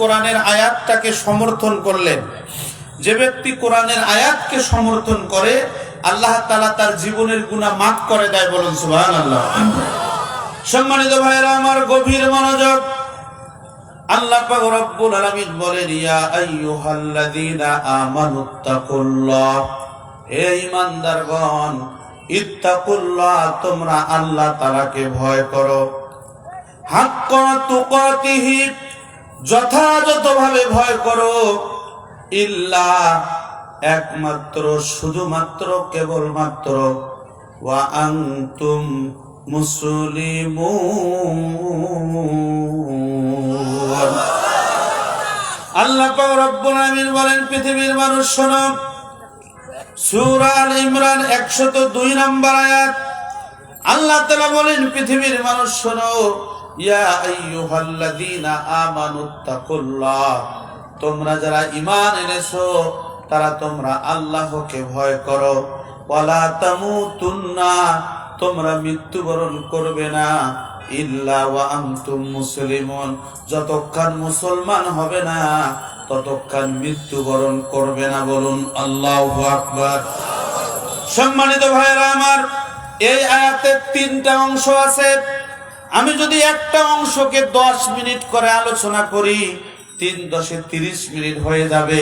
কোরআনের আয়াতটাকে সমর্থন করলেন। যে ব্যক্তি কোরআনের আয়াতকে সমর্থন করে, আল্লাহ তালা তার জীবনের গুণা মাফ করে দেয় বলুন সুহান আল্লাহ সম্মানিত ভাইরা আমার গভীর মনোযোগ। আল্লাহ রব্বুল বলেন, ইয়া আইয়ুহাল্লাযীনা হে ঈমানদারগণ, ইত্তাকুল্লাহ, তোমরা আল্লাহ তাআলাকে ভয় করো। হাক্কা তুকাতিহি যথাযথভাবে ভয় করো। ইল্লা একমাত্র, শুধুমাত্র, কেবলমাত্র, ওয়া মুসলিমুন। আল্লাহ পাক রব্বুল আলামিন বলেন, পৃথিবীর মানুষ শোনো, সূরা আল ইমরান 102 নম্বর আয়াত। আল্লাহ তাআলা বলেন, পৃথিবীর মানুষ শোনো তোমরা যারা ঈমান এনেছো, তারা তোমরা আল্লাহকে ভয় করো। তোমরা মৃত্যুবরণ করবে না। যতক্ষণ মুসলমান হবে না, ততক্ষণ মৃত্যুবরণ করবে না বলুন আল্লাহু সম্মানিত ভাইরা আমার, এই আয়াতের তিনটা অংশ আছে। আমি যদি একটা অংশকে দশ মিনিট করে আলোচনা করি, তিন দশে তিরিশ মিনিট হয়ে যাবে।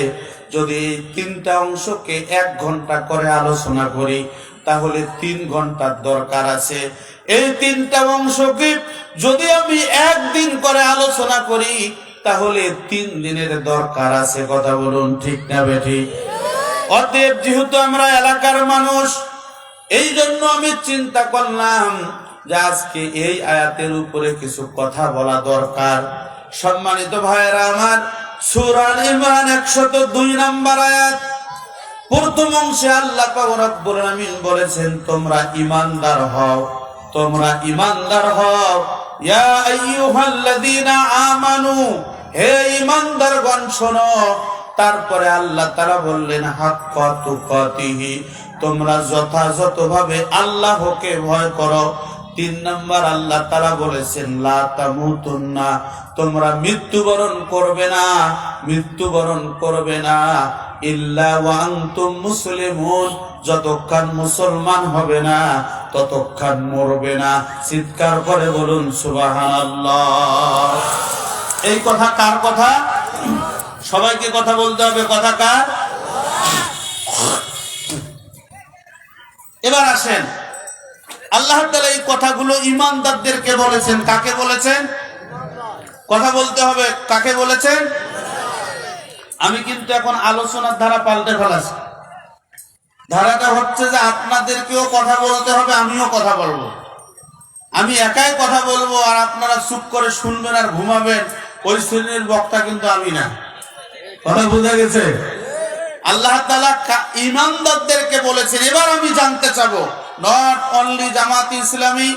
যদি তিনটা অংশকে এক ঘণ্টা করে আলোচনা করি, তাহলে তিন ঘণ্টার দরকার আছে। এই তিনটা অংশকে যদি আমি একদিন করে আলোচনা করি, তাহলে তিন দিনের দরকার আছে। কথা বলুন, ঠিক না বেঠিক অতএব যেহেতু আমরা এলাকার মানুষ, এই জন্য আমি চিন্তা করলাম আজকে এই আয়াতের উপরে কিছু কথা বলা দরকার। সম্মানিত ভাইয়েরা আমার সুরান ইমরান একশত দুই নাম্বার আয়াত। প্রথম অংশে আল্লাহ বলেছেন, তোমরা ঈমানদার হও, তোমরা ঈমানদার হও। আমানু, হে শোনো। তারপরে আল্লাহ তারা বললেন, হাক্কা তুকাতিহি, তোমরা যথাযথভাবে আল্লাহকে ভয় করো তিন নম্বর আল্লাহ তারা বলেছেন, লা তামুতুন্না তোমরা মৃত্যুবরণ করবে না, মৃত্যুবরণ করবে না। ইল্লা ওয়ান্তুম মুসলিমুন, যতক্ষণ মুসলমান হবে না, ততক্ষণ মরবে না। চিৎকার করে বলুন, সুবহানাল্লাহ। এই কথা কার কথা? সবাইকে কথা বলতে হবে, কথা কার? এবার আসেন। আল্লাহ তাআলা এই কথাগুলো ইমানদারদেরকে বলেছেন। কাকে বলেছেন? কথা বলতে হবে। কাকে বলেছেন? আমি কিন্তু এখন আলোচনার ধারা পাল্টে ফেলাছি। ধারাটা হচ্ছে যে আপনাদেরকেও কথা বলতে হবে, আমিও কথা বলব। আমি একাই কথা বলব আর আপনারা চুপ করে শুনবেন আর ঘুমাবেন, ওই শ্রেণির বক্তা কিন্তু আমি না। কথা বোঝা গেছে? আল্লাহ তালা ইমানদারদেরকে বলেছেন, এবার আমি জানতে চাবো। Not only Jamaat Islami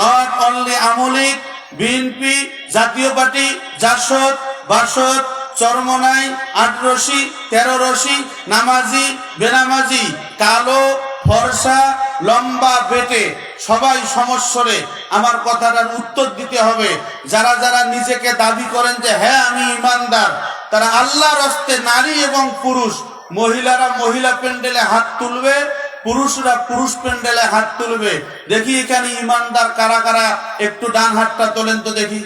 not only আমলিক বিএনপি জাতীয় পার্টি জাসদ বাসদ চরমনাই আটরশি তেরো রশি নামাজি বেনামাজি কালো ফর্সা লম্বা বেটে সবাই সমস্যরে আমার কথাটার উত্তর দিতে হবে। যারা যারা নিজেকে দাবি করেন যে হ্যাঁ আমি ইমানদার, তারা আল্লাহর হস্তে নারী এবং পুরুষ, মহিলারা মহিলা প্যান্ডেলে হাত তুলবে পুরুষরা পুরুষ প্যান্ডেলে হাত তুলবে। দেখি এখানে ইমানদার কারা কারা একটু ডান হাতটা তোলেন তো দেখি।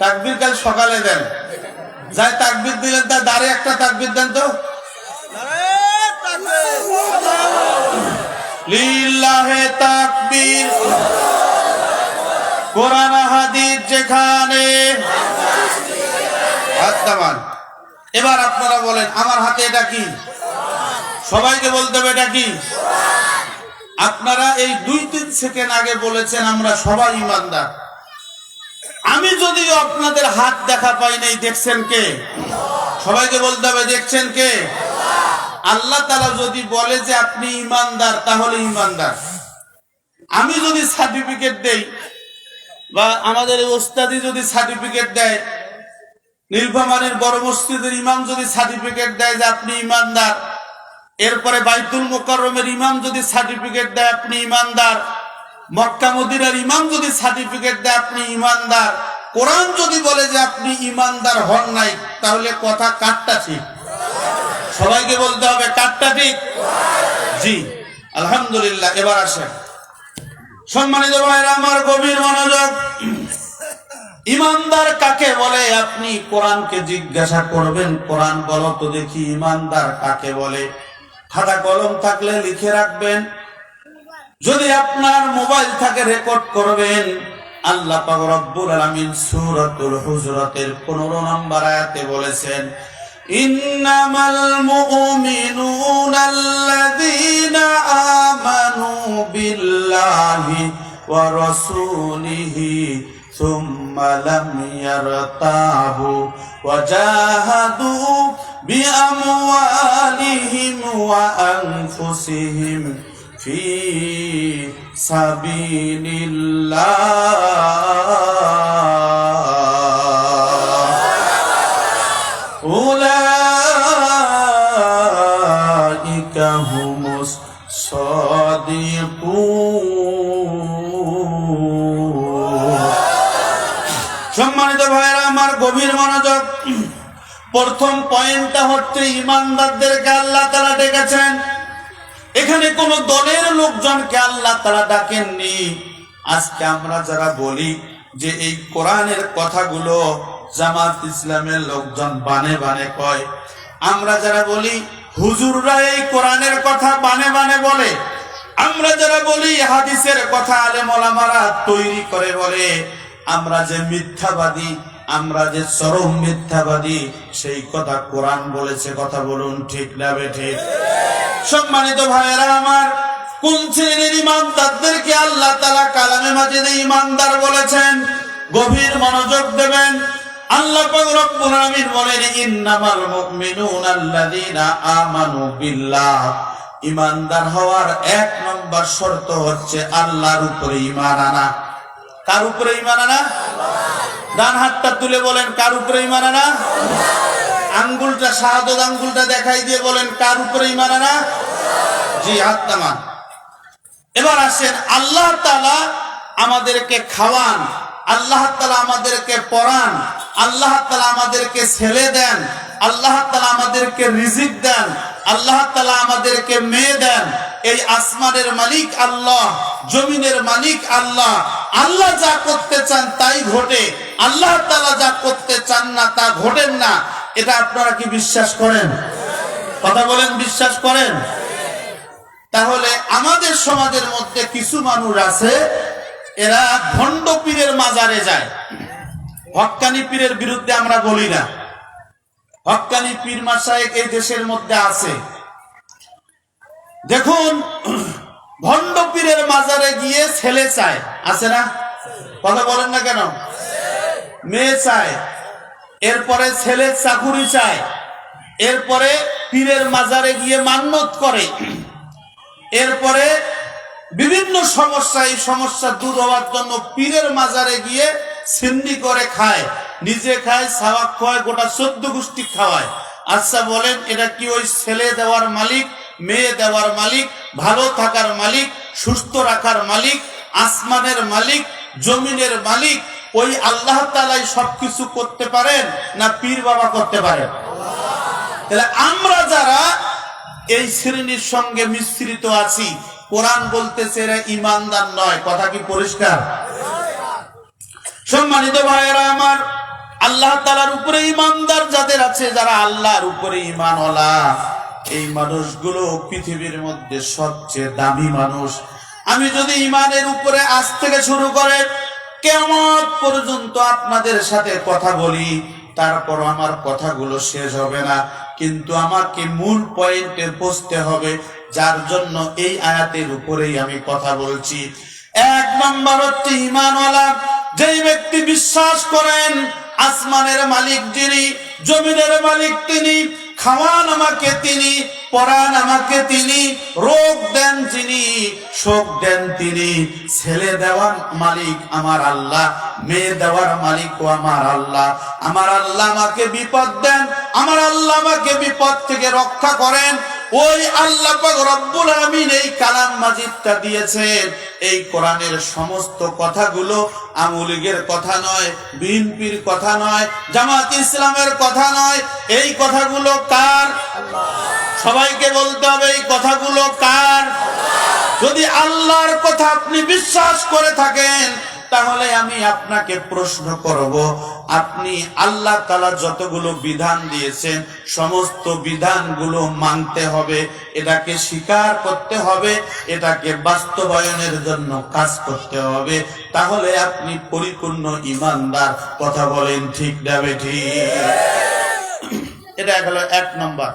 তাকবির কাল সকালে দেন। যাই তাকবির দিলেন তার দাঁড়ে একটা তাকবির দেন তো। লিল্লাহে তাকবীর। কোরআন হাদিস যেখানে। এবার আপনারা বলেন, আমার হাতে এটা কি? সবাইকে বলতে হবে এটা কি? আপনারা এই দুই তিন সেকেন্ড আগে বলেছেন আমরা সবাই ইমানদার। আমি যদি আপনাদের হাত দেখা পাই নাই, দেখছেন কে? সবাইকে বলতে হবে, দেখছেন কে? আল্লাহ তালা যদি বলে যে আপনি ইমানদার, তাহলে ইমানদার। আমি যদি সার্টিফিকেট দেই বা আমাদের ওস্তাদি যদি সার্টিফিকেট দেয়, নীলফামারীর বড় মসজিদের ইমাম যদি সার্টিফিকেট দেয় যে আপনি ইমানদার এরপরে বাইতুল মোকাররমের ইমাম যদি সার্টিফিকেট দেয় আপনি ইমানদার। মক্কা মদিনার ইমাম যদি সার্টিফিকেট দেয় আপনি ইমানদার। কোরআন যদি বলে যে আপনি ইমানদার হন নাই, তাহলে কথা কাটটা ঠিক? সবাইকে বলতে হবে কাটটা ঠিক? জি, আলহামদুলিল্লাহ, এবার আসেন। সম্মানিত ভাইরা, আমার গভীর মনোযোগ। ইমানদার কাকে বলে? আপনি কোরআনকে জিজ্ঞাসা করবেন, কোরআন বলো তো দেখি ইমানদার কাকে বলে? খাতা কলম থাকলে লিখে রাখবেন। যদি আপনার মোবাইল থাকে রেকর্ড করবেন, আল্লাহ পাক রব্বুল আলামিন সূরাতুল হুজরাতের 15 নম্বর আয়াতে বলেছেন, ইন্নামাল মুমিনুনা আমানু বিল্লাহি ওয়া রাসূলিহি ثم لم يرتابوا وجاهدوا بأموالهم وأنفسهم في سبيل الله. গভীর মনোযোগ। প্রথম পয়েন্টটা হচ্ছে ইমানদারদেরকে আল্লাহ তারা ডেকেছেন। এখানে কোন দলের লোকজনকে আল্লাহ তারা ডাকেননি। আজকে আমরা যারা বলি যে এই কোরআনের কথাগুলো জামাত ইসলামের লোকজন বানে বানে কয়, আমরা যারা বলি হুজুররা এই কোরআনের কথা বানে বানে বলে, আমরা যারা বলি হাদিসের কথা আলেম ওলামারা তৈরি করে বলে, আমরা যে মিথ্যাবাদী আমরা যে চরম মিথ্যাবাদী, সেই কথা কোরআন বলেছে, কথা বলুন ঠিক না বেঠিক সম্মানিত ভাইয়েরা আমার কোন শ্রেণির ইমানদারদেরকে আল্লাহ তালা কালামে মাজিদে ইমানদার বলেছেন, গভীর মনোযোগ দেবেন। আল্লাহ পাক আলামিন বলেন, ইন্নামাল মুমিনুনা আল্লাযীনা আমানু বিল্লাহ। ইমানদার হওয়ার এক নম্বর শর্ত হচ্ছে আল্লাহর উপরে ইমান আনা। কার উপরে ঈমান আনা? ডান হাতটা তুলে বলেন, কার উপরে ঈমান আনা? আঙ্গুলটা, শাহাদত আঙ্গুলটা দেখাই দিয়ে বলেন, কার উপরে ঈমান আনা? জি, হাত এবার আসেন, আল্লাহ তালা আমাদেরকে খাওয়ান, আল্লাহ তালা আমাদেরকে পড়ান, আল্লাহ তালা আমাদেরকে ছেলে দেন, আল্লাহ তালা আমাদেরকে রিজিক দেন আল্লাহ তালা আমাদেরকে মেয়ে দেন। এই আসমানের মালিক আল্লাহ, জমিনের মালিক আল্লাহ। আল্লাহ যা করতে চান তাই ঘটে। আল্লাহ তালা যা করতে চান না তা ঘটেন না। এটা আপনারা কি বিশ্বাস করেন? কথা বলেন, বিশ্বাস করেন? তাহলে আমাদের সমাজের মধ্যে কিছু মানুষ আছে, এরা ভণ্ড পীরের মাজারে যায়। হক্কানি পীরের বিরুদ্ধে আমরা বলি না। হক্কানি পীর মাসায়েক এই দেশের মধ্যে আছে। দেখুন, ভণ্ড পীরের মাজারে গিয়ে ছেলে চায়। আছে না? কথা বলেন না কেন? মেয়ে চায়। এরপরে ছেলে চাকুরি চায়। এরপরে পীরের মাজারে গিয়ে মান্যত করে। এরপরে বিভিন্ন সমস্যা, এই সমস্যা দূর হওয়ার জন্য পীরের মাজারে গিয়ে সিন্নি করে খায়। নিজে খায় সাওয়াক খাওয়ায় গোটা চোদ্দ গোষ্ঠী খাওয়ায়। আচ্ছা বলেন, এটা কি ওই ছেলে দেওয়ার মালিক, মেয়ে দেওয়ার মালিক, ভালো থাকার মালিক, সুস্থ রাখার মালিক, আসমানের মালিক, জমিনের মালিক, ওই আল্লাহ তালাই সবকিছু করতে পারেন না পীর বাবা করতে পারেন? তাহলে আমরা যারা এই শ্রেণির সঙ্গে মিশ্রিত আছি, কোরআন বলতেছে এরা ইমানদার নয়, কথা কি পরিষ্কার? সম্মানিত ভাইয়েরা আমার আল্লাহ তালার উপরে ইমানদার যাদের আছে, যারা আল্লাহর উপরে ইমানওয়ালা এই মানুষগুলো পৃথিবীর মধ্যে সবচেয়ে দামি মানুষ। আমি যদি ইমানের উপরে আজ থেকে শুরু করে কেমন পর্যন্ত আপনাদের সাথে কথা বলি, তারপর আমার কথাগুলো শেষ হবে না। কিন্তু আমাকে মূল পয়েন্টে বসতে হবে, যার জন্য এই আয়াতের উপরেই আমি কথা বলছি। এক নম্বর হচ্ছে ইমানওয়ালা যেই ব্যক্তি বিশ্বাস করেন আসমানের মালিক যিনি, জমিনের মালিক তিনি, খাওয়ান আমাকে তিনি, পরাণ আমাকে তিনি, রোগ দেন তিনি শোক দেন তিনি। ছেলে দেওয়ার মালিক আমার আল্লাহ, মেয়ে দেওয়ার মালিক ও আমার আল্লাহ। আমার আল্লাহ আমাকে বিপদ দেন, আমার আল্লাহ আমাকে বিপদ থেকে রক্ষা করেন। ওই আল্লাহ রব্বুল আলামিন এই কালাম মাজিদটা দিয়েছেন। এই কোরআনের সমস্ত কথাগুলো আমুলিগের কথা নয়, বিএনপির কথা নয়, জামাত ইসলামের কথা নয়। এই কথাগুলো কার? সবাইকে বলতে হবে, এই কথাগুলো কার? যদি আল্লাহর কথা আপনি বিশ্বাস করে থাকেন তাহলে আমি আপনাকে প্রশ্ন করব, আপনি আল্লাহ তালা যতগুলো বিধান দিয়েছেন, সমস্ত বিধানগুলো মানতে হবে, এটাকে স্বীকার করতে হবে, এটাকে বাস্তবায়নের জন্য কাজ করতে হবে, তাহলে আপনি পরিপূর্ণ ইমানদার। কথা বলেন ঠিক যাবে ঠিক এটা গেল এক নম্বর।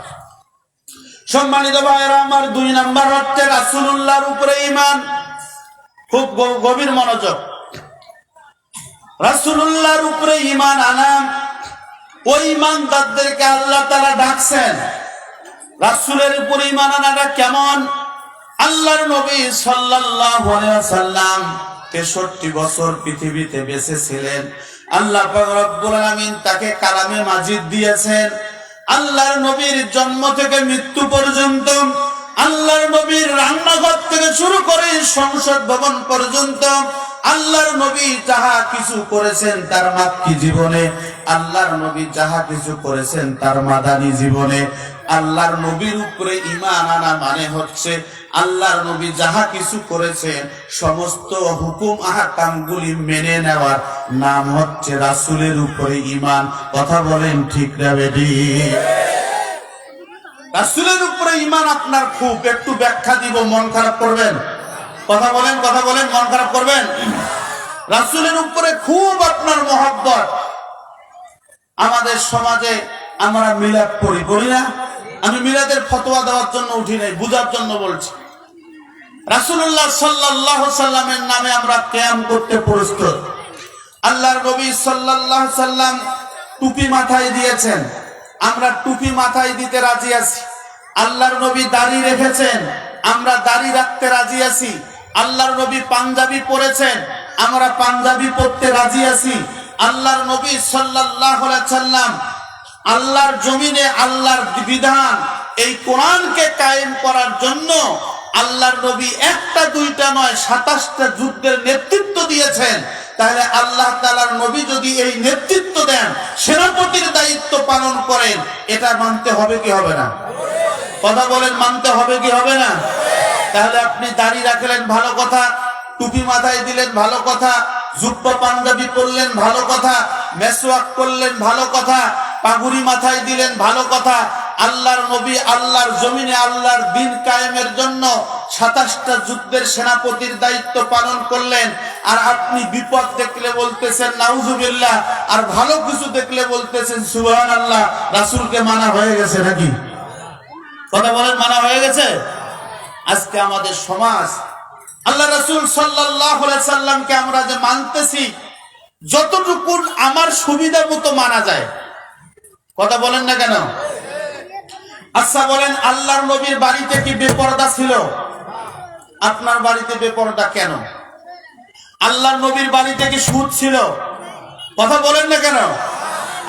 সম্মানিত ভাইয়েরা, আমার দুই নাম্বার হচ্ছে রাসুল্লাহর উপরে ইমান খুব গভীর মনোযোগ। রাসুল্লাহর উপরে ইমান আনাম ওই ইমানদারদেরকে আল্লাহ তারা ডাকছেন। রাসুলের উপরে ইমান আনাটা কেমন? আল্লাহর নবী সাল্লাম তেষট্টি বছর পৃথিবীতে বেঁচে ছিলেন আল্লাহ রব্বুল আলামিন তাকে কালামে মাজিদ দিয়েছেন। আল্লাহর নবীর জন্ম থেকে মৃত্যু পর্যন্ত আল্লাহর নবীর রান্নাঘর থেকে শুরু করে সংসদ ভবন পর্যন্ত আল্লাহর নবী যাহা কিছু করেছেন তার মাতৃ জীবনে, আল্লাহর নবী যাহা কিছু করেছেন তার মাদানী জীবনে। আল্লাহর নবীর উপরে ইমান আনা মানে হচ্ছে, আল্লাহর নবী যাহা কিছু করেছেন, সমস্ত হুকুম আহকামগুলি মেনে নেওয়ার নাম হচ্ছে রাসূলের উপরে ইমান কথা বলেন ঠিক না বেটি? রাসূলের উপরে ইমান আপনার খুব, একটু ব্যাখ্যা দিব, মন খারাপ করবেন? কথা বলেন কথা বলেন, মন খারাপ করবেন? রাসূলের উপরে খুব আপনার মহব্বত। আমাদের সমাজে আমরা মিলাদ পড়ি পড়ি না? আমি মিলাদের ফতোয়া দেওয়ার জন্য উঠি নাই, বুঝার জন্য বলছি। রাসূলুল্লাহ সাল্লাল্লাহু সাল্লামের নামে আমরা ক্যাম করতে প্রস্তুত। আল্লাহর নবী সাল্লাল্লাহু সাল্লাম টুপি মাথায় দিয়েছেন। আমরা টুপি মাথায় দিতে রাজি আছি। আল্লাহর নবী দাড়ি রেখেছেন, আমরা দাড়ি রাখতে রাজি আছি। আল্লাহর নবী পাঞ্জাবি পরেছেন, আমরা পাঞ্জাবি পরতে রাজি আছি। আল্লাহর নবী আলাইহি সাল্লাম আল্লাহর জমিনে আল্লাহর বিধান, এই কোরআনকে কায়েম করার জন্য আল্লাহর নবী একটা, দুইটা নয়, সাতাশটা যুদ্ধের নেতৃত্ব দিয়েছেন। তাহলে আল্লাহ তালার নবী যদি এই নেতৃত্ব দেন, সেনাপতির দায়িত্ব পালন করেন, এটা মানতে হবে কি হবে না? কথা বলেন, মানতে হবে কি হবে না? তাহলে আপনি দাড়ি রাখলেন ভালো কথা, টুপি মাথায় দিলেন ভালো কথা, জুব্বা পাঞ্জাবি পরলেন ভালো কথা, মেসওয়াক করলেন ভালো কথা, পাগুড়ি মাথায় দিলেন ভালো কথা আল্লাহর নবী আল্লাহর জমিনে আল্লাহর দিন কায়েমের জন্য সাতাশটা যুদ্ধের সেনাপতির দায়িত্ব পালন করলেন। আর আপনি বিপদ দেখলে বলতেছেন, নাউজুবিল্লাহ। আর ভালো কিছু দেখলে বলতেছেন সুবহান আল্লাহ রাসুলকে মানা হয়ে গেছে নাকি? কথা বলেন, মানা হয়ে গেছে? আজকে আমাদের সমাজ আল্লাহ রসুল সাল্লাহ সাল্লামকে আমরা যে মানতেছি যতটুকু আমার সুবিধা মতো মানা যায়। কথা বলেন না কেন? আচ্ছা বলেন, আল্লাহর নবীর বাড়িতে কি বেপরদা ছিল? আপনার বাড়িতে বেপরদা কেন? আল্লাহর নবীর বাড়িতে কি সুদ ছিল? কথা বলেন না কেন?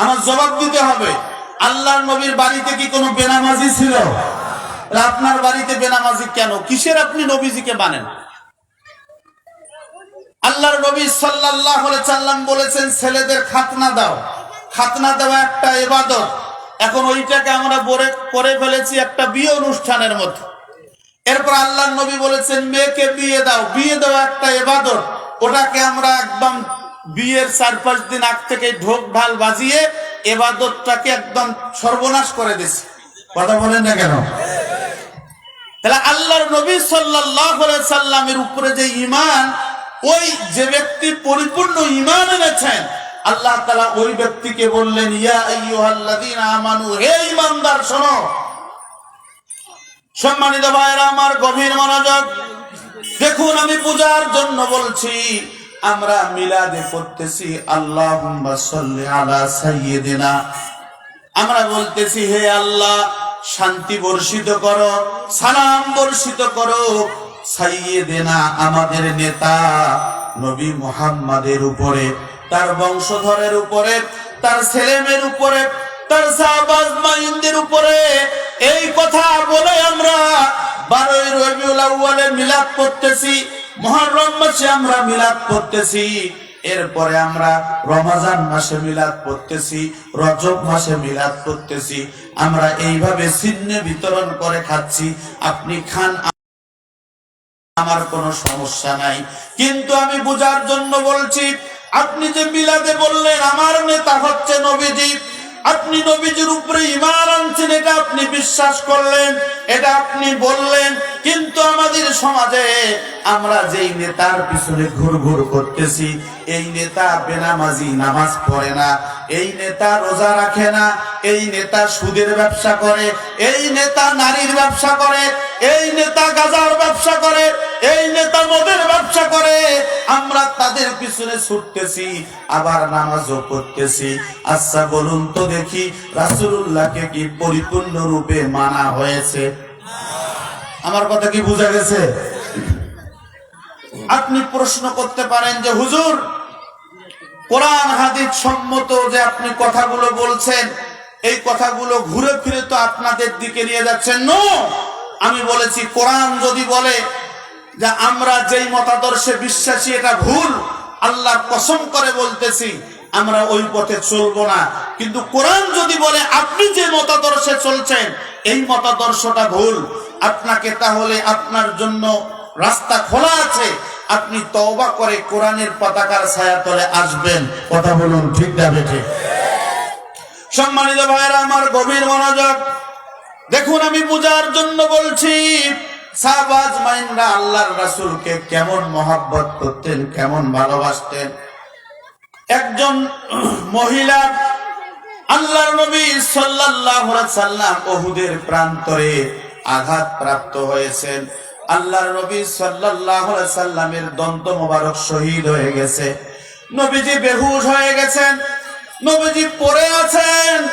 আমার জবাব দিতে হবে। আল্লাহর নবীর বাড়িতে কি কোনো বেনামাজি ছিল? আপনার বাড়িতে বেনামাজি কেন? কিসের আপনি নবীজিকে মানেন আল্লাহর নবী আলাইহি সাল্লাম বলেছেন, ছেলেদের খাতনা দাও। খাতনা দেওয়া একটা ইবাদত। এখন ওইটাকে আমরা বরে করে ফেলেছি একটা বিয়ে অনুষ্ঠানের মতো এরপর আল্লাহর নবী বলেছেন, মেয়েকে বিয়ে দাও। বিয়ে দেওয়া একটা ইবাদত ওটাকে আমরা একদম বিয়ের চার পাঁচ দিন আগ থেকে ঢোক, ঢাল বাজিয়ে এবাদতটাকে একদম সর্বনাশ করে দিছি কথা বলেন না কেন? তাহলে আল্লাহর নবী আলাইহি সাল্লামের উপরে যে ঈমান, ওই যে ব্যক্তি পরিপূর্ণ ঈমান এনেছেন আল্লাহ তাআলা ওই ব্যক্তিকে বললেন, ইয়া শোনো। সম্মানিত ভাইরা আমার গভীর মনোযোগ। দেখুন, আমি পূজার জন্য বলছি, আমরা মিলাদে আল্লাহুম্মা সাল্লি আলা সাইয়্যিদিনা। আমরা বলতেছি, হে আল্লাহ, শান্তি বর্ষিত করো, সালাম বর্ষিত করো। সাইয়েদেনা আমাদের নেতা নবী মুহাম্মাদের উপরে তার বংশধরের উপরে, তার ছেলেমেয়ের উপরে, তার সাহাবাজ মাইনদের উপরে। এই কথা বলে আমরা বারোই রবিউল আউ্বালে মিলাদ করতেছি মহরম মাসে আমরা মিলাদ করতেছি এরপরে আমরা রমাজান মাসে মিলাদ করতেছি রজব মাসে মিলাদ করতেছি আমরা এইভাবে চিহ্নে বিতরণ করে খাচ্ছি, আপনি খান, আমার কোনো সমস্যা নাই। কিন্তু আমি বোঝার জন্য বলছি আপনি যে মিলাদে বললেন, আমার নেতা হচ্ছে নবীজি। আপনি নবীজির উপরে ইমান আনছেন, এটা আপনি বিশ্বাস করলেন, এটা আপনি বললেন। কিন্তু আমাদের সমাজে আমরা যেই নেতার পিছনে ঘুর ঘুর করতেছি, এই নেতা বেনামাজি নামাজ পড়ে না, এই নেতা রোজা রাখে না, এই নেতা সুদের ব্যবসা করে, এই নেতা নারীর ব্যবসা করে, এই নেতা গাজার ব্যবসা করে এই নেতা মদের ব্যবসা করে। আমরা তাদের পিছনে ছুটতেছি, আবার নামাজও করতেছি আচ্ছা বলুন তো দেখি, রাসূলুল্লাহকে কি পরিপূর্ণ রূপে মানা হয়েছে? আমার কথা কি বোঝা গেছে? আপনি প্রশ্ন করতে পারেন যে, হুজুর, কোরআন, হাদিস সম্মত যে আপনি কথাগুলো বলছেন, এই কথাগুলো ঘুরে ফিরে তো আপনাদের দিকে নিয়ে যাচ্ছেন। নো! আমি বলেছি, কোরআন যদি বলে যে আমরা যেই মতাদর্শে বিশ্বাসী, এটা ভুল। আল্লাহ কসম করে বলতেছি, আমরা ওই পথে চলবো না। কিন্তু কোরআন যদি বলে, আপনি যে মতাদর্শে চলছেন, এই মতাদর্শটা ভুল। আপনাকে তাহলে আপনার জন্য রাস্তা খোলা আছে। আপনি তওবা করে কোরআনের পতাকার ছায়া তলে আসবেন। কথা বলুন, ঠিক না বেঠে? সম্মানিত ভাইরা আমার গভীর মনোযোগ। দেখুন, আমি পূজার জন্য বলছি সাহবাজ মাইনরা আল্লাহর রাসূলকে কেমন মহাব্বত করতেন, কেমন ভালোবাসতেন? একজন মহিলা আল্লাহর নবী সাল্লাল্লাহু সাল্লাম ওহুদের প্রান্তরে আঘাত প্রাপ্ত হয়েছেন। আল্লাহর নবী সাল্লাল্লাহু সাল্লামের দন্ত মোবারক শহীদ হয়ে গেছে। নবীজি বেহুশ হয়ে গেছেন। নবীজি পড়ে আছেন।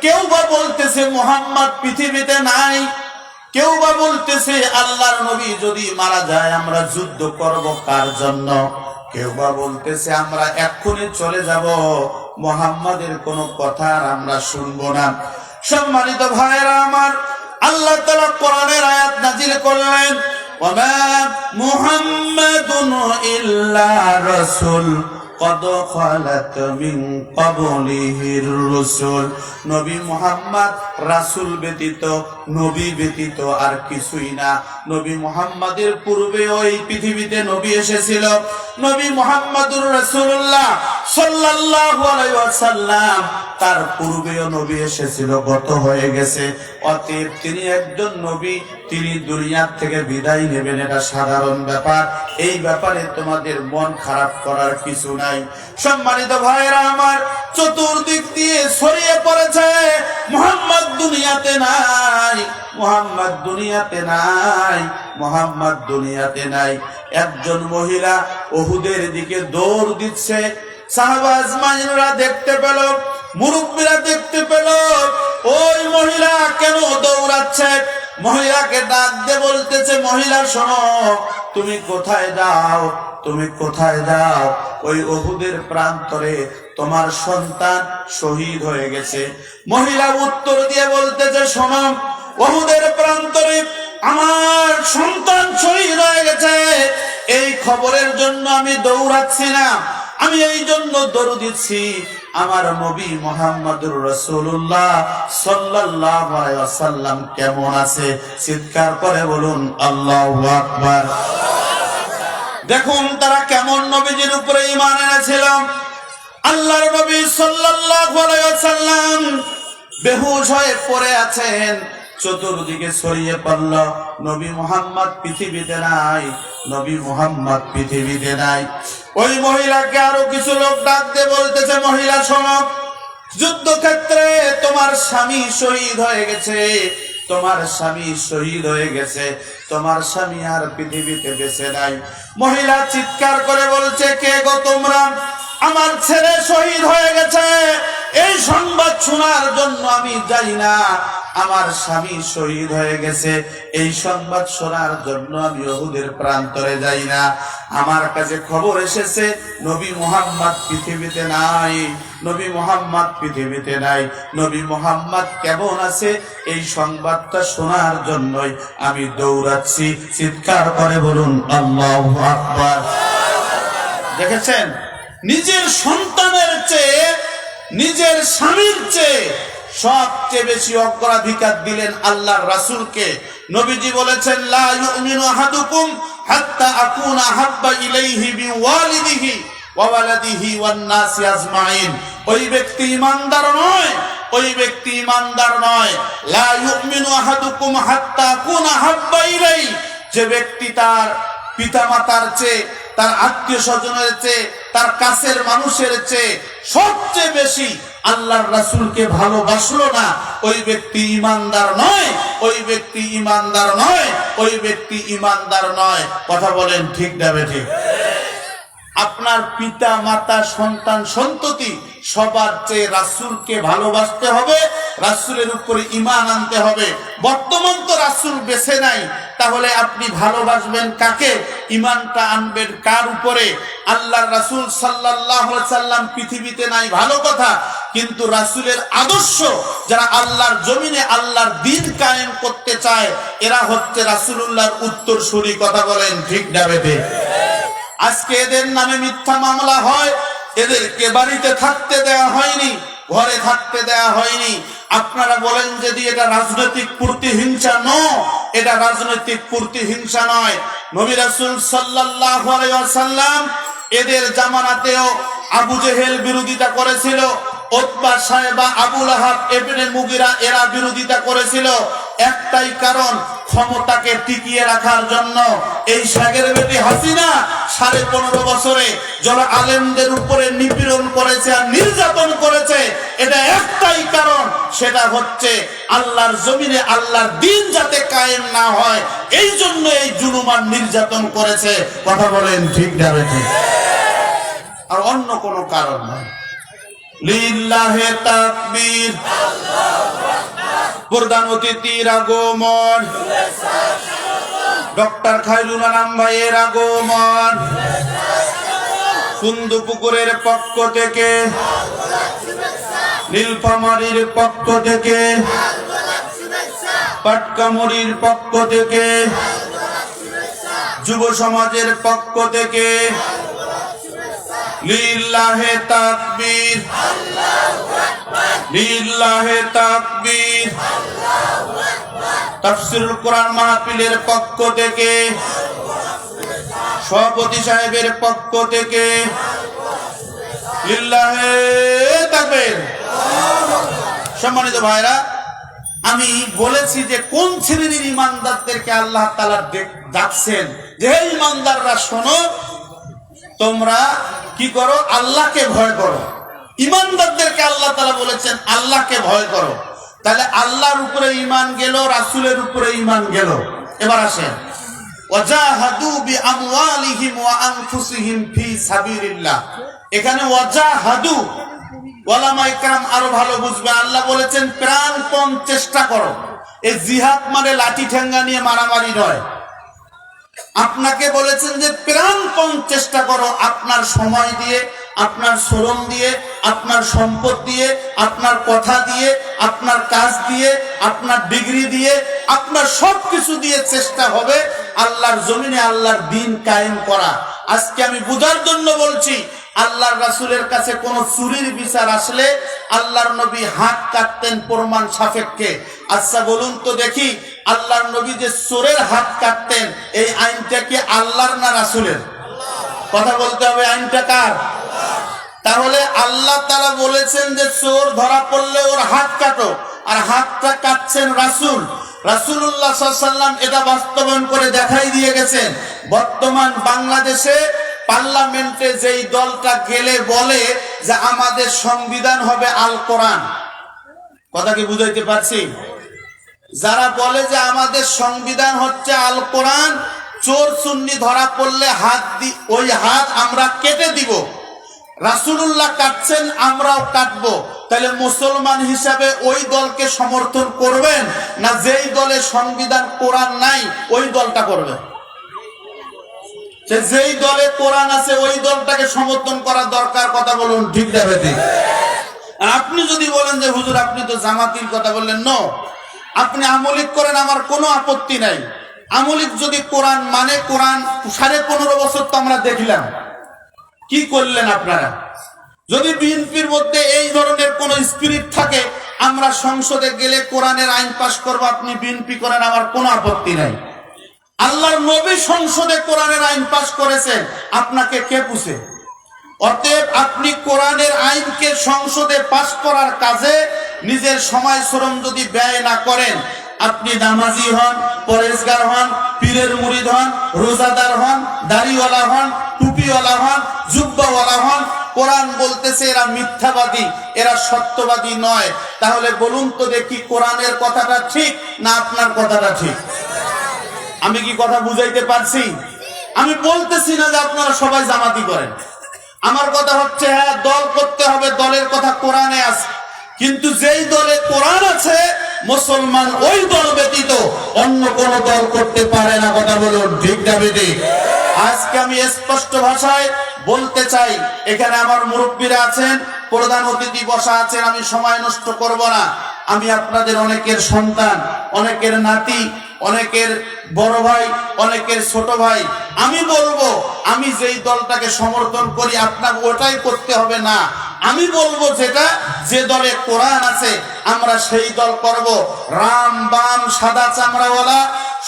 কেউ বা বলতেছে, মোহাম্মদ পৃথিবীতে নাই। কেউ বা বলতেছে, আল্লাহর নবী যদি মারা যায়, আমরা যুদ্ধ করব কার জন্য? কেউ বা বলতেছে, আমরা এক্ষুনি চলে যাব। মোহাম্মদের কোনো কথা আমরা শুনব না। সম্মানিত ভাইয়েরা আমার, আল্লাহ তালা কোরআনের আয়াত নাজিল করলেন মুহাম্মাদুন ইল্লা রাসূল। মুহাম্মদ রাসূল ব্যতীত, নবী ব্যতীত আর কিছুই না। নবী মুহাম্মাদের পূর্বে ওই পৃথিবীতে নবী এসেছিল। নবী মুহাম্মাদুর রাসূলুল্লাহ সাল্লাল্লাহু আলাইহি ওয়াসাল্লাম, তার পূর্বেও নবী এসেছিল, গত হয়ে গেছে। অতএব তিনি একজন নবী তিনি দুনিয়ার থেকে বিদায় নেবেন, এটা সাধারণ ব্যাপার। এই ব্যাপারে তোমাদের মন খারাপ করার কিছু নাই। সম্মানিত ভাইরা আমার, চতুর্দিক দিয়ে ছড়িয়ে পড়েছে, মোহাম্মদ দুনিয়াতে নাই, মোহাম্মদ দুনিয়াতে নাই, মোহাম্মদ দুনিয়াতে নাই। একজন মহিলা ওহুদের দিকে দৌড় দিচ্ছে। সাহবাজ মাইনরা দেখতে পেল, মুরব্বীরা দেখতে পেল, ওই মহিলা কেন দৌড়াচ্ছে? মহিলাকে ডাক দিয়ে বলতেছে, মহিলা, শোনো, তুমি কোথায় যাও? তুমি কোথায় যাও? ওই অহুদের প্রান্তরে তোমার সন্তান শহীদ হয়ে গেছে। মহিলা উত্তর দিয়ে বলতেছে, শোনো অহুদের প্রান্তরে আমার সন্তান শহীদ হয়ে গেছে। এই খবরের জন্য আমি দৌড়াচ্ছি না। আমি এই জন্য দৌড় দিচ্ছি। আমার নবী মোহাম্মদুর রসুল্লাহ ওয়াসাল্লাম কেমন আছে? চিৎকার করে বলুন, আল্লাহ আকবার। দেখুন, তারা কেমন নবীজির উপরে ইমান এনেছিল। আল্লাহর নবী ওয়াসাল্লাম বেহুশ হয়ে পড়ে আছেন। চতুর্দিকে ছড়িয়ে পড়ল, নবী মোহাম্মদ পৃথিবীতে নাই, নবী মোহাম্মদ পৃথিবীতে নাই। ওই মহিলাকে আরও কিছু লোক ডাকতে বলতেছে, মহিলা শোনক যুদ্ধক্ষেত্রে তোমার স্বামী শহীদ হয়ে গেছে, তোমার স্বামী শহীদ হয়ে গেছে তোমার স্বামী আর পৃথিবীতে বেঁচে নাই। মহিলা চিৎকার করে বলছে, কে গো তোমরা? আমার ছেলে শহীদ হয়ে গেছে। এই সংবাদ শোনার জন্য আমি যাই না। আমার স্বামী শহীদ হয়ে গেছে। এই সংবাদ শোনার জন্য আমি ওহুদের প্রান্তরে যাই না। আমার কাছে খবর এসেছে, নবী মোহাম্মদ পৃথিবীতে নাই। নবী মোহাম্মদ পৃথিবীতে নাই। নবী মোহাম্মদ কেমন আছে? এই সংবাদটা শোনার জন্যই আমি দৌড়াচ্ছি। চিৎকার করে বলুন, আল্লাহ আকবার। দেখেছেন? নিজের সন্তানের চেয়ে, নিজের স্বামীর চেয়ে সবচেয়ে বেশি অগ্রাধিকার দিলেন আল্লাহর রাসূলকে। নবীজি বলেছেন, লা ইউমিনু আহাদুকুম হাত্তা আকুনা ইলাইহি ওয়া ওয়ালাদিহি ওয়ান নাসি আজমাইন। ওই ব্যক্তি ইমানদার নয় ওই ব্যক্তি ইমানদার নয়। যে ব্যক্তি তার পিতামাতার চেয়ে, তার আত্মীয় স্বজনের চেয়ে, তার কাছের মানুষের চেয়ে সবচেয়ে বেশি আল্লাহর রাসুলকে ভালোবাসলো না, ওই ব্যক্তি ইমানদার নয়, ওই ব্যক্তি ইমানদার নয়, ওই ব্যক্তি ইমানদার নয়। কথা বলেন ঠিক যাবে ঠিক? আপনার পিতা মাতা সন্তান সন্ততি সবার চেয়ে রাসূলকে ভালোবাসতে হবে, রাসূলের উপরে ইমান আনতে হবে। বর্তমান তো রাসূল বেছে নাই, তাহলে আপনি ভালোবাসবেন কাকে? ইমানটা আনবেন কার উপরে? আল্লাহর রাসূল আলাইহি সাল্লাম পৃথিবীতে নাই, ভালো কথা। কিন্তু রাসূলের আদর্শ, যারা আল্লাহর জমিনে আল্লাহর দিন কায়েম করতে চায়, এরা হচ্ছে রাসূলুল্লাহর উত্তরসূরি কথা বলেন ঠিক ঠিক আজকে এদের নামে মিথ্যা মামলা হয় এদেরকে বাড়িতে থাকতে দেওয়া হয়নি, ঘরে থাকতে দেওয়া হয়নি। আপনারা বলেন যদি এটা রাজনৈতিক প্রতিহিংসা ন, এটা রাজনৈতিক প্রতিহিংসা নয়। নবী রাসূল ওয়াসাল্লাম এদের জামানাতেও আবু জেহেল বিরোধিতা করেছিল, ওতবা সাহেবা আবুল আহাব এবিনে মুগিরা এরা বিরোধিতা করেছিল। একটাই কারণ, ক্ষমতাকে টিকিয়ে রাখার জন্য। এই সাগের বেটি হাসিনা সাড়ে পনেরো বছরে যারা আলেমদের উপরে নিপীড়ন করেছে আর নির্যাতন করেছে, এটা একটাই কারণ, সেটা হচ্ছে আল্লাহর জমিনে আল্লাহর দিন যাতে কায়েম না হয়, এই জন্য এই জুলুমান নির্যাতন করেছে। কথা বলেন ঠিক না আর অন্য কোনো কারণ নয়। লিল্লাহে তাকবীর। প্রধান অতিথির আগমন ডক্টর খাইরুল আনাম ভাইয়ের আগমন। কুন্দু পুকুরের পক্ষ থেকে। নীলফামারির পক্ষ থেকে। পাটকামরির পক্ষ থেকে। যুব সমাজের পক্ষ থেকে। লিল্লাহে তাকবীর। লিল্লাহে তাকবীর। তাফসিরুল কোরআন মাহফিলের পক্ষ থেকে, সভাপতি সাহেবের পক্ষ থেকে, লিল্লাহে তাকবীর। সম্মানিত ভাইরা, আমি বলেছি যে কোন শ্রেণির ইমানদারদেরকে আল্লাহ তালা ডাকছেন? যে ইমানদাররা, শোনো তোমরা কি করো? আল্লাহকে ভয় করো। ইমানদারদেরকে আল্লাহ তালা বলেছেন, আল্লাহকে ভয় করো। তাহলে আল্লাহর উপরে ইমান গেল, রাসূলের উপরে ইমান গেল। এবার আসেন। এখানে আরও ভালো বুঝবে। আল্লাহ বলেছেন, প্রাণপণ চেষ্টা করো। এই জিহাদ মানে লাঠি ঠেঙ্গা নিয়ে মারামারি নয়। আপনাকে বলেছেন যে প্রাণপণ চেষ্টা করো আপনার সময় দিয়ে, আপনার শ্রম দিয়ে, আপনার সম্পদ দিয়ে, আপনার কথা দিয়ে, আপনার কাজ দিয়ে, আপনার ডিগ্রি দিয়ে, আপনার সব কিছু দিয়ে চেষ্টা হবে আল্লাহর জমিনে আল্লাহর দিন কায়েম করা। আজকে আমি বুঝার জন্য বলছি, আল্লাহর রাসূলের কাছে কোন চুরির বিচার আসলে আল্লাহর নবী হাত কাটতেন প্রমাণ সাপেক্ষে। আচ্ছা বলুন তো দেখি আল্লাহর নবী যে চোরের হাত কাটতেন, এই আইনটা কি আল্লাহর না রাসূলের? কথা বলতে হবে, আইনটা কার? তাহলে আল্লাহ তারা বলেছেন যে চোর ধরা পড়লে ওর হাত কাটো, আর হাতটা কাটছেন রাসূল। রাসূলুল্লাহ সাল্লাম এটা বাস্তবায়ন করে দেখাই দিয়ে গেছেন। বর্তমান বাংলাদেশে পার্লামেন্টে যেই দলটা গেলে বলে যে আমাদের সংবিধান হবে আল কোরআন। কথা কি বুঝাইতে পারছি? যারা বলে যে আমাদের সংবিধান হচ্ছে আল কোরআন, চোর সুন্নি ধরা পড়লে হাত দি, ওই হাত আমরা কেটে দিব। রাসূলুল্লাহ কাটছেন, আমরাও কাটবো। তাহলে মুসলমান হিসাবে ওই দলকে সমর্থন করবেন না যেই দলে সংবিধান কোরআন নাই, ওই দলটা করবেন যেই দলে কোরআন আছে, ওই দলটাকে সমর্থন করা দরকার কথা বলুন, ঠিক যাবে আপনি যদি বলেন যে, হুজুর, আপনি তো জামাতির কথা বললেন। ন। আপনি আমলিক করেন, আমার কোনো আপত্তি নাই। আমলিক যদি কোরআন মানে কোরআন সাড়ে পনেরো বছর তো আমরা দেখলাম। কি করলেন আপনারা? যদি বিএনপির মধ্যে এই ধরনের কোন স্পিরিট থাকে, আমরা সংসদে গেলে কোরআনের আইন পাশ করব, আপনি বিএনপি করেন, আমার কোনো আপত্তি নাই। আল্লাহর নবী সংসদে কোরআনের আইন পাশ করেছেন, আপনাকে কে পুষে অতএব আপনি কোরআনের আইনকে সংসদে পাশ করার কাজে নিজের সময় শ্রম যদি ব্যয় না করেন, আপনি নামাজি হন পরেশগার হন, পীরের মুরিদ হন, রোজাদার হন, দাড়িওয়ালা হন, টুপিওয়ালা হন, জুব্বাওয়ালা হন, কোরআন বলতেছে এরা মিথ্যাবাদী, এরা সত্যবাদী নয়। তাহলে বলুন তো দেখি কোরআনের কথাটা ঠিক না আপনার কথাটা ঠিক? আমি কি কথা বুঝাইতে পারছি? আমি বলতেছি না যে আপনারা সবাই জামাতি করেন। আমার কথা হচ্ছে হ্যাঁ দল করতে হবে, দলের কথা কোরআনে আছে। কিন্তু যেই দলে কোরআন আছে, মুসলমান ওই দল ব্যতীত অন্য কোন দল করতে পারে না। কথা বলুন, ঠিক না আজকে আমি স্পষ্ট ভাষায় বলতে চাই, এখানে আমার মুরব্বীরা আছেন, প্রধান অতিথি বসা আছেন, আমি সময় নষ্ট করব না। আমি আপনাদের অনেকের সন্তান, অনেকের নাতি অনেকের বড় ভাই অনেকের ছোট ভাই। আমি বলব আমি যেই দলটাকে সমর্থন করি আপনাকে ওটাই করতে হবে না। আমি বলব যেটা যে দলে কোরআন আছে আমরা সেই দল করব। রাম বাম সাদা চামড়াওয়ালা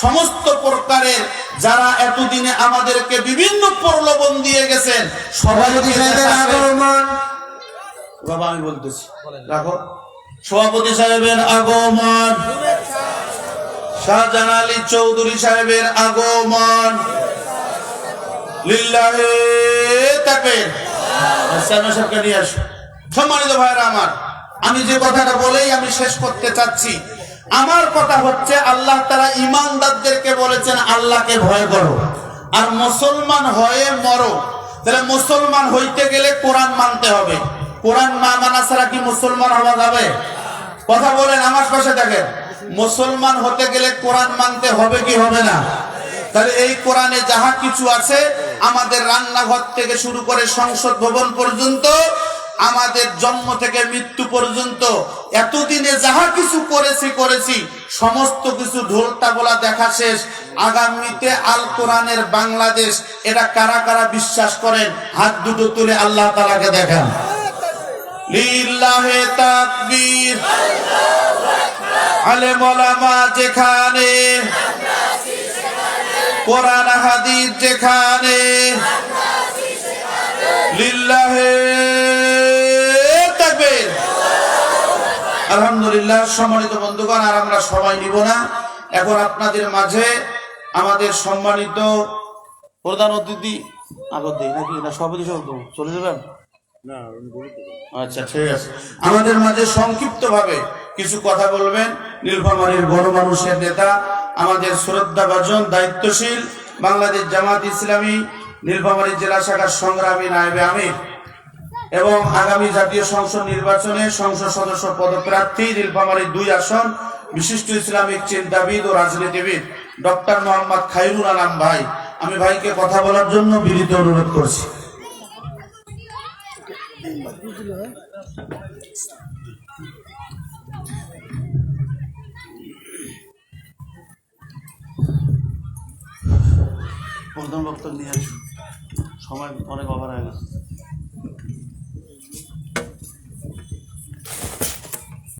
সমস্ত প্রকারের যারা এতদিনে আমাদেরকে বিভিন্ন প্রলোভন দিয়ে গেছেন সবাই সভাপতি সাহেবের আগমন। বাবা আমি বলতেছি রাখো। সভাপতি সাহেবের আগমন। শাহজাহান আলী চৌধুরী সাহেবের আগমন। লিল্লাহে তাকবীর। সামনে সাহেবকে নিয়ে আসো। সম্মানিত ভাইরা আমার, আমি যে কথাটা বলেই আমি শেষ করতে চাচ্ছি, আমার কথা হচ্ছে আল্লাহ তারা ইমানদারদেরকে বলেছেন, আল্লাহকে ভয় করো। আর মুসলমান হয়ে মরো। তাহলে মুসলমান হইতে গেলে কোরআন মানতে হবে। কোরআন না মানা ছাড়া কি মুসলমান হওয়া যাবে? কথা বলেন আমার পাশে দেখেন। মুসলমান হতে গেলে কোরআন মানতে হবে কি হবে না? তাহলে এই কোরআনে যাহা কিছু আছে, আমাদের রান্নাঘর থেকে শুরু করে সংসদ ভবন পর্যন্ত, আমাদের জন্ম থেকে মৃত্যু পর্যন্ত, এতদিনে যাহা কিছু করেছি করেছি, সমস্ত কিছু ঢোলটা বলা দেখা শেষ। আগামীতে আল কোরআনের বাংলাদেশ এটা কারা কারা বিশ্বাস করেন? হাত দুটো তুলে আল্লাহ তালাকে দেখান। লিল্লাহে তাকবীর। আলেম ওলামা যেখানে কোরআন হাদিস যেখানে লিল্লাহে তাকবীর। আলহামদুলিল্লাহ সম্মানিত বন্ধুগণ আর আমরা সময় নিব না। এখন আপনাদের মাঝে আমাদের সম্মানিত প্রধান অতিথি আগত দিই। নাকি না সভাপতি সব চলে যাবেন? আচ্ছা ঠিক আছে। আমাদের মাঝে সংক্ষিপ্ত ভাবে কিছু কথা বলবেন। নীলফামারীর বড় মানুষের নেতা, আমাদের শ্রদ্ধা ভাজন দায়িত্বশীল বাংলাদেশ জামাত ইসলামী নীলফামারী জেলা শাখার সংগ্রামী নায়েবে আমির। এবং আগামী জাতীয় সংসদ নির্বাচনে সংসদ সদস্য পদপ্রার্থী নীলফামারীর দুই আসন, বিশিষ্ট ইসলামিক চিন্তাবিদ ও রাজনীতিবিদ, ডক্টর মোহাম্মদ খাইরুল আলম ভাই। আমি ভাইকে কথা বলার জন্য বিনীত অনুরোধ করছি। প্রথম বক্তব্য নিয়ে আসুন। সময় অনেক অভার হয়ে গেছে।